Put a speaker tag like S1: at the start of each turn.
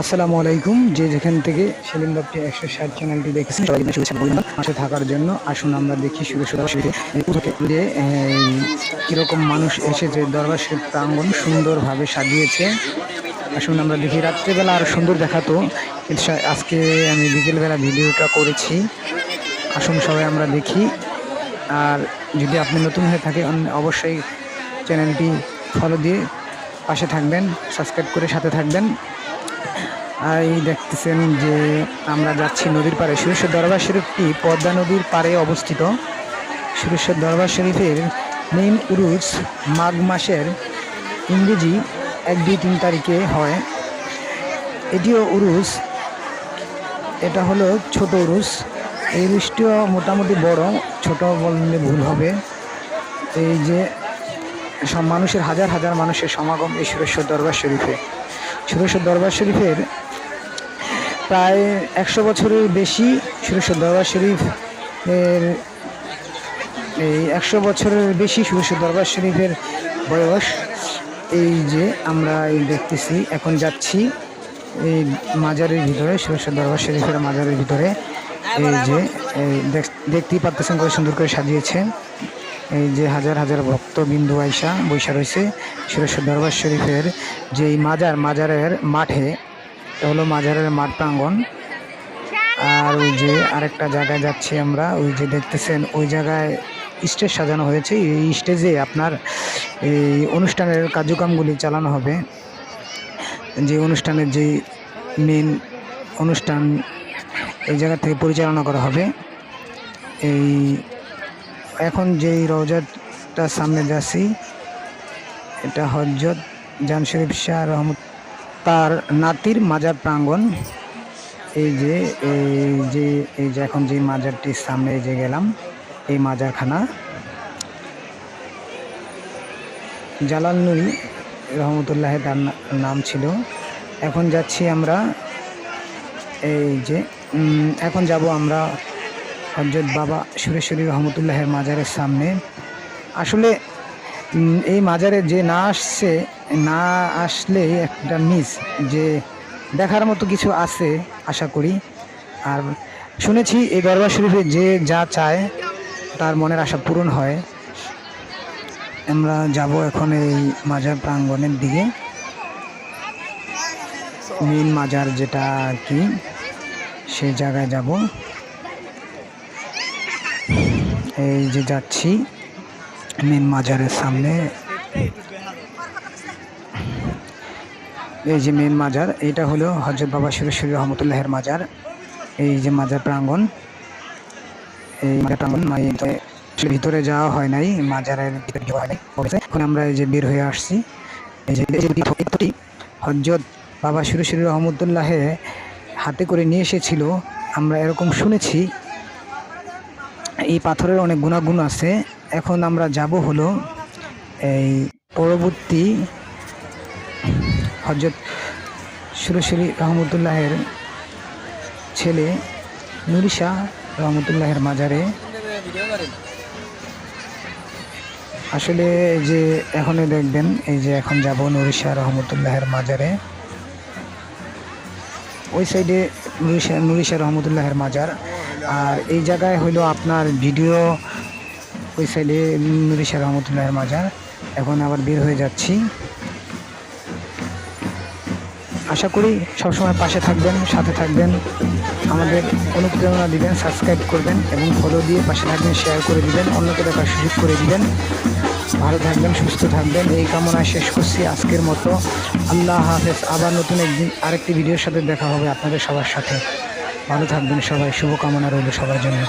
S1: আসসালামু আলাইকুম। যে যেখান থেকে সেলিম বাপটি একশো ষাট চ্যানেলটি দেখেছেন, সবাইকে শুভেচ্ছা থাকার জন্য আসুন আমরা দেখি শুরু শুরু যে কীরকম মানুষ এসেছে দরবার শরীফ প্রাঙ্গণ সুন্দরভাবে সাজিয়েছে। আসুন আমরা দেখি, রাত্রেবেলা আরও সুন্দর দেখাতো। আজকে আমি বিকেলবেলা ভিডিওটা করেছি। আসুন সবাই আমরা দেখি। আর যদি আপনি নতুন হয়ে থাকেন, অবশ্যই চ্যানেলটি ফলো দিয়ে পাশে থাকবেন সাবস্ক্রাইব করে সাথে থাকবেন। আর এই দেখতেছেন যে আমরা যাচ্ছি নদীর পাড়ে, সুরেশ্বর দরবার শরীফটি পদ্মা নদীর পাড়ে অবস্থিত। সুরেশ্বর দরবার শরীফের মেইন উরুস মাঘ মাসের ইংরেজি এক দুই তিন তারিখে হয়। এটিও উরুস এটা হলো ছোট উরুস এই উরুসটিও মোটামুটি বড়, ছোট বললে ভুল হবে। এই যে সব মানুষের হাজার হাজার মানুষের সমাগম এই সুরেশ্বর দরবার শরীফে। সুরেশ্বর দরবার শরীফের প্রায় একশো বছরের বেশি সুরেশ্বর দরবার শরীফ এর এই একশো বছরের বেশি সুরেশ্বর দরবার শরীফের বয়স এই যে আমরা এই দেখতেছি। এখন যাচ্ছি এই মাজারের ভিতরে, সুরেশ্বর দরবার শরীফের মাজারের ভিতরে। এই যে দেখতেই পারতেছেন কত সুন্দর করে সাজিয়েছে এই যে হাজার হাজার ভক্ত বিন্দু আইসা বৈশা রয়েছে সুরেশ্বর দরবার শরীফের যে মাজার, মাজারের মাঠে, এটা হলো মাজারের মাঠ প্রাঙ্গন আর ওই যে আরেকটা জায়গায় যাচ্ছি আমরা, ওই যে দেখতেছেন, ওই জায়গায় স্টেজ সাজানো হয়েছে। এই স্টেজে আপনার এই অনুষ্ঠানের কার্যক্রমগুলি চালানো হবে। যে অনুষ্ঠানের যে মেন অনুষ্ঠান, এই জায়গা থেকে পরিচালনা করা হবে। এই এখন যেই রওজাটার সামনে যাচ্ছি, এটা হজরত জান শরীফ শাহ রহমত, তার নাতির মাজার প্রাঙ্গণ। এই যে এই যে এই যে এখন যে মাজারটির সামনে যে গেলাম, এই মাজারখানা। জালাল নুরি রহমতুল্লাহ তার নাম ছিল। এখন যাচ্ছি আমরা, এই যে এখন যাব আমরা হজরত বাবা সুরেশ্বরী রহমতুল্লাহের মাজারের সামনে। আসলে এই মাজারে যে না আসছে, না আসলে একটা মিস যে দেখার মতো কিছু আছে, আশা করি। আর শুনেছি এই দরবার শরীফে যে যা চায়, তার মনের আশা পূরণ হয়। আমরা যাব এখন এই মাজার প্রাঙ্গণের দিকে। মেন মাজার যেটা আর কি, সেই জায়গায় যাব। এই যে যাচ্ছি মেন মাজারের সামনে। এই যে মেন মাজার এটা হলো হজরত বাবা সুরেশ্বরী রহমতুল্লাহের মাজার। এই যে মাজার প্রাঙ্গণ, এই মাজার ভিতরে যাওয়া হয় নাই, মাজারের ভিতরে হয় নাই। এখন আমরা এই যে বের হয়ে আসছি, এই যে হজরত বাবা সুরেশ্বরী রহমতুল্লাহে হাতে করে নিয়ে এসেছিল। আমরা এরকম শুনেছি এই পাথরের অনেক গুণাগুণ আছে। এখন আমরা যাব হলো এই পরবর্তী হজরত সুরেশ্বরী রহমতুল্লাহের ছেলে নুরিশা রহমতুল্লাহের মাজারে। আসলে যে এখনই দেখবেন, এই যে এখন যাব নুরিশা রহমতুল্লাহের মাজারে। ওই সাইডে নুরিশা রহমতুল্লাহের মাজার। আর এই জায়গায় হইল আপনার ভিডিও, ওই সাইডে নুরিশা রহমতুল্লাহের মাজার। এখন আবার বের হয়ে যাচ্ছি। আশা করি সবসময় পাশে থাকবেন, সাথে থাকবেন। আমাদের অনুপ্রেরণা দিবেন, সাবস্ক্রাইব করবেন এবং ফলো দিয়ে পাশে থাকবেন শেয়ার করে দিবেন, অন্যকে দেখার সুযোগ করে দিবেন। ভালো থাকবেন, সুস্থ থাকবেন। এই কামনা শেষ করছি আজকের মতো। আল্লাহ হাফেজ। আবার নতুন একদিন আরেকটি ভিডিওর সাথে দেখা হবে আপনাদের সবার সাথে। ভালো থাকবেন সবাই। শুভকামনা রইল সবার জন্য।